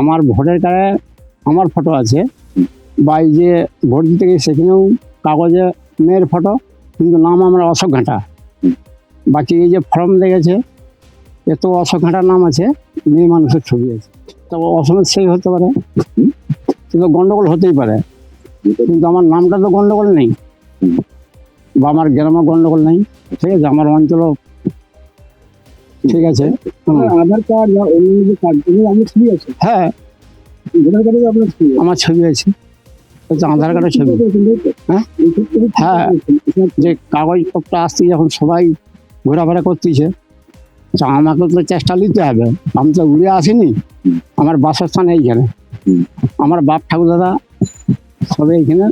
আমার ভোটার কার্ডে আমার ফটো আছে বা এই যে ভোট দিতে গিয়ে সেখানেও কাগজে মেয়ের ফটো, কিন্তু নাম আমার অশোক ঘাঁটা। বাকি এই যে ফর্ম দেখেছে এত অশোক ঘাঁটার নাম আছে, মেয়ে মানুষের ছবি আছে। তবে অসমের সেই হতে পারে কিন্তু গন্ডগোল হতেই পারে। কিন্তু আমার নামটা তো গন্ডগোল নেই। বা আমার গ্রামে গন্ডগোল নেই। ঠিক আছে, আমার অঞ্চলও ঠিক আছে। আধার কার্ড বা অন্যান্য যে কার্ডগুলো আপনার ছবি আছে? হ্যাঁ। ভোটার কার্ডে আপনার ছবি আমার ছবি আছে। আধার কার্ডের ছবি। হ্যাঁ? হ্যাঁ। যে কাগজপত্র আসছে যখন সবাই ঘোরাফেরা করতেছে তো আমাকে তো চেষ্টা নিতে হবে। আমি তো উড়ে আসিনি। আমার বাসস্থান এইখানে। আমার বাপ ঠাকুর দাদা সবে এইখানে।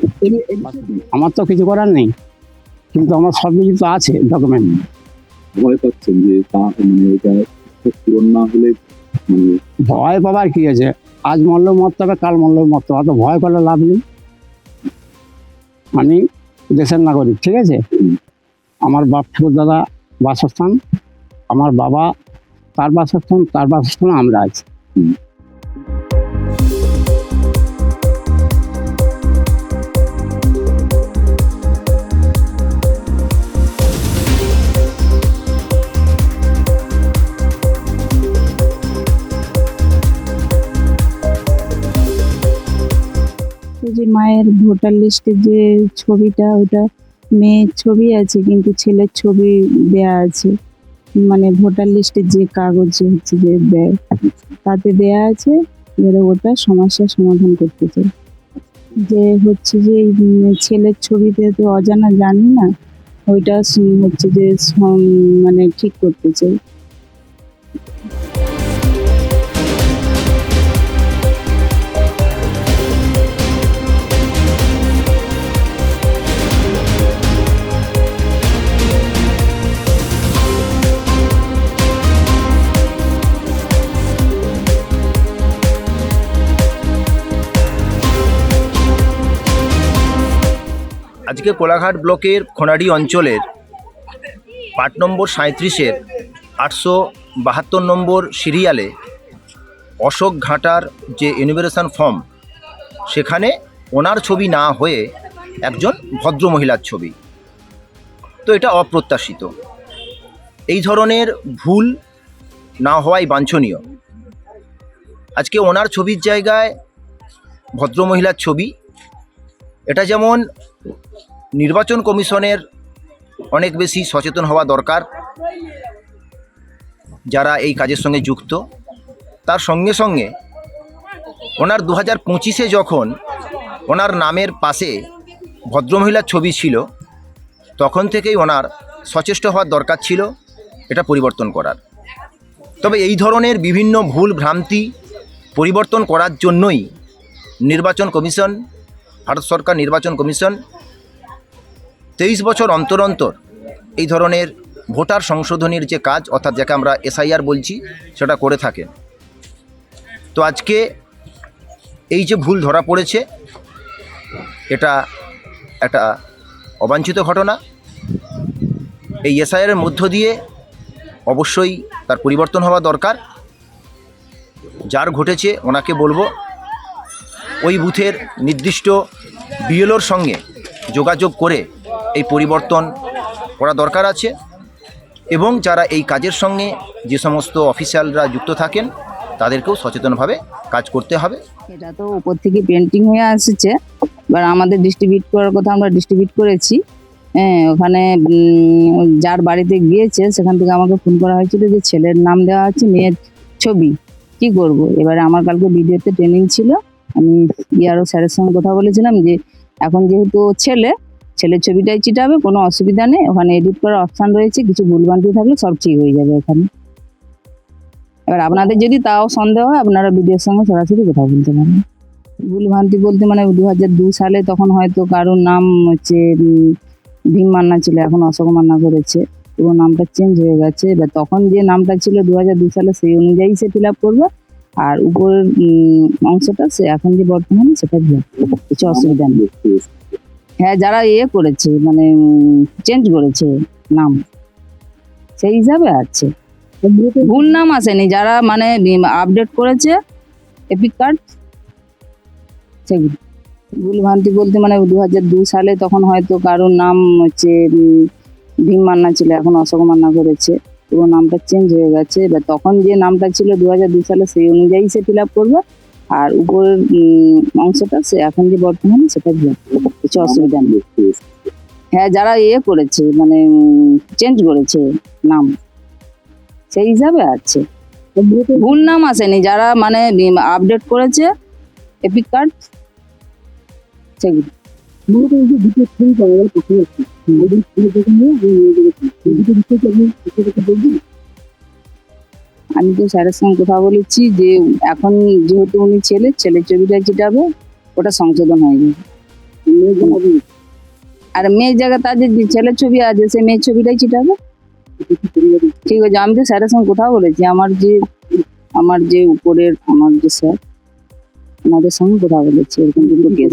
আমার তো কিছু করার নেই। কিন্তু আমার সব কিছু তো আছে ডকুমেন্ট ভয় পাচ্ছেন যে তা মানে এটা পূরণ না হলে মানে ভয় পাবার কি আছে? আজ মল্ল মরতে হবে কাল মল্ল মরতে হবে অত ভয় করলে লাভ নেই। আমি দেশের নাগরিক ঠিক আছে? আমার বাপ ঠাকুর দাদা বাসস্থান আমার বাবা তার বাসস্থান তার বাসস্থান আমরা আছি। যে মায়ের ভোটার লিস্টে যে ছবিটা, ওটা মেয়ের ছবি আছে, কিন্তু ছেলের ছবি দেয়া আছে। মানে ভোটার লিস্টে যে কাগজ হচ্ছে যে দেয়, তাতে দেয়া আছে এবারে ওটা সমস্যার সমাধান করতে চাই। যে হচ্ছে যে ছেলের ছবিতে তো অজানা জানি না, ওইটা হচ্ছে যে মানে ঠিক করতে চাই। আজকে কোলাঘাট ব্লকের খোনাডি অঞ্চলের পার্ট নম্বর সাঁত্রিশের আটশো বাহাত্তর নম্বর সিরিয়ালে অশোক ঘাটার যে ইউনিভারেশন ফর্ম সেখানে ওনার ছবি না হয়ে একজন ভদ্র মহিলার ছবি। তো এটা অপ্রত্যাশিত। এই ধরনের ভুল না হওয়াই বাঞ্ছনীয়। আজকে ওনার ছবির জায়গায় ভদ্র মহিলার ছবি, এটা যেমন নির্বাচন কমিশনের অনেক বেশি সচেতন হওয়া দরকার। যারা এই কাজের সঙ্গে যুক্ত, তার সঙ্গে সঙ্গে ওনার দু হাজার পঁচিশে যখন ওনার নামের পাশে ভদ্রমহিলার ছবি ছিল, তখন থেকেই ওনার সচেষ্ট হওয়ার দরকার ছিল, এটা পরিবর্তন করার। তবে এই ধরনের বিভিন্ন ভুল ভ্রান্তি পরিবর্তন করার জন্যই নির্বাচন কমিশন, ভারত সরকার নির্বাচন কমিশন তেইশ বছর অন্তর অন্তর এই ধরনের ভোটার সংশোধনীর যে কাজ, অর্থাৎ যাকে আমরা এসআইআর বলছি, সেটা করে থাকেন। তো আজকে এই যে ভুল ধরা পড়েছে, এটা একটা অবাঞ্ছিত ঘটনা। এই এসআইআরের মধ্য দিয়ে অবশ্যই তার পরিবর্তন হওয়া দরকার। যার ঘটেছে, ওনাকে বলব, ওই বুথের নির্দিষ্ট বিএলওর সঙ্গে যোগাযোগ করে এই পরিবর্তন করা দরকার আছে এবং যারা এই কাজের সঙ্গে যে সমস্ত অফিসিয়ালরা যুক্ত থাকেন, তাদেরকেও সচেতনভাবে কাজ করতে হবে। এটা তো উপর থেকে পেন্টিং হয়ে আসছে, এবার আমাদের ডিস্ট্রিবিউট করার কথা আমরা ডিস্ট্রিবিউট করেছি। হ্যাঁ ওখানে যার বাড়িতে গিয়েছে, সেখান থেকে আমাকে ফোন করা হয়েছিল যে ছেলের নাম দেওয়া আছে, মেয়ের ছবি। কি করব? এবারে আমার কালকে ভিডিওতে ট্রেনিং ছিল। আমি ইয়ারও স্যারের সঙ্গে কথা বলেছিলাম যে, এখন যেহেতু ছেলে ছেলের ছবিটাই চিটাবে, কোনো অসুবিধা নেই। ওখানে এডিট করার অপশান রয়েছে, কিছু ভুলভ্রান্তি থাকলে সব ঠিক হয়ে যাবে ওখানে এবার আপনাদের যদি তাও সন্দেহ হয়, আপনারা ভিডিওর সঙ্গে সরাসরি কথা বলতে পারেন। ভুল ভ্রান্তি বলতে মানে দু হাজার দু সালে তখন হয়তো কারোর নাম হচ্ছে ভীম মান্না ছিল, এখন অশোক মান্না করেছে। পুরো নামটা চেঞ্জ হয়ে গেছে। এবার তখন যে নামটা ছিল দু হাজার দু সালে, সেই অনুযায়ী সে ফিল আপ করবে। আর উপরের অংশটা সে এখন যে বর্তমানে, সেটা কিছু অসুবিধা নেই। হ্যাঁ যারা ইয়ে করেছে মানে চেঞ্জ করেছে নাম, সেই হিসাবে আছে। ভুল নাম আসেনি, যারা মানে আপডেট করেছে এপিক কার্ড সেগুলো ভুলভ্রান্তি বলতে মানে দু হাজার দুই সালে তখন হয়তো কারোর নাম হচ্ছে ভীম মান্না ছিল, এখন অশোক মান্না করেছে, পুরো নামটা চেঞ্জ হয়ে গেছে। এবার তখন যে নামটা ছিল দু হাজার দুই সালে, সেই অনুযায়ী সে ফিল আপ করবে। আর উপরের অংশটা সে এখন যে বর্তমানে সেটা কিছু অসুবিধা নেই। হ্যাঁ যারা ইয়ে করেছে মানে চেঞ্জ করেছে নাম, সেই হিসাবে আছে। ভুল নাম আসেনি, যারা মানে আপডেট করেছে এপিক কার্ড সেগুলো আমি তো স্যারের সঙ্গে কথা বলেছি যে এখন যেহেতু উনি ছেলে, ছেলের ছবিটা যেটাবে ওটা সংশোধন হয়ে মেয়ে আর মেয়ের জায়গায় তার যে ছেলের ছবি আছে, সে মেয়ের ছবিটাই চিটাবে ঠিক আছে, আমি তো স্যারের সঙ্গে কথা বলেছি, আমার যে আমার যে উপরের, আমার যে স্যার, ওনাদের সঙ্গে কথা বলেছি, এরকম দুটো কেস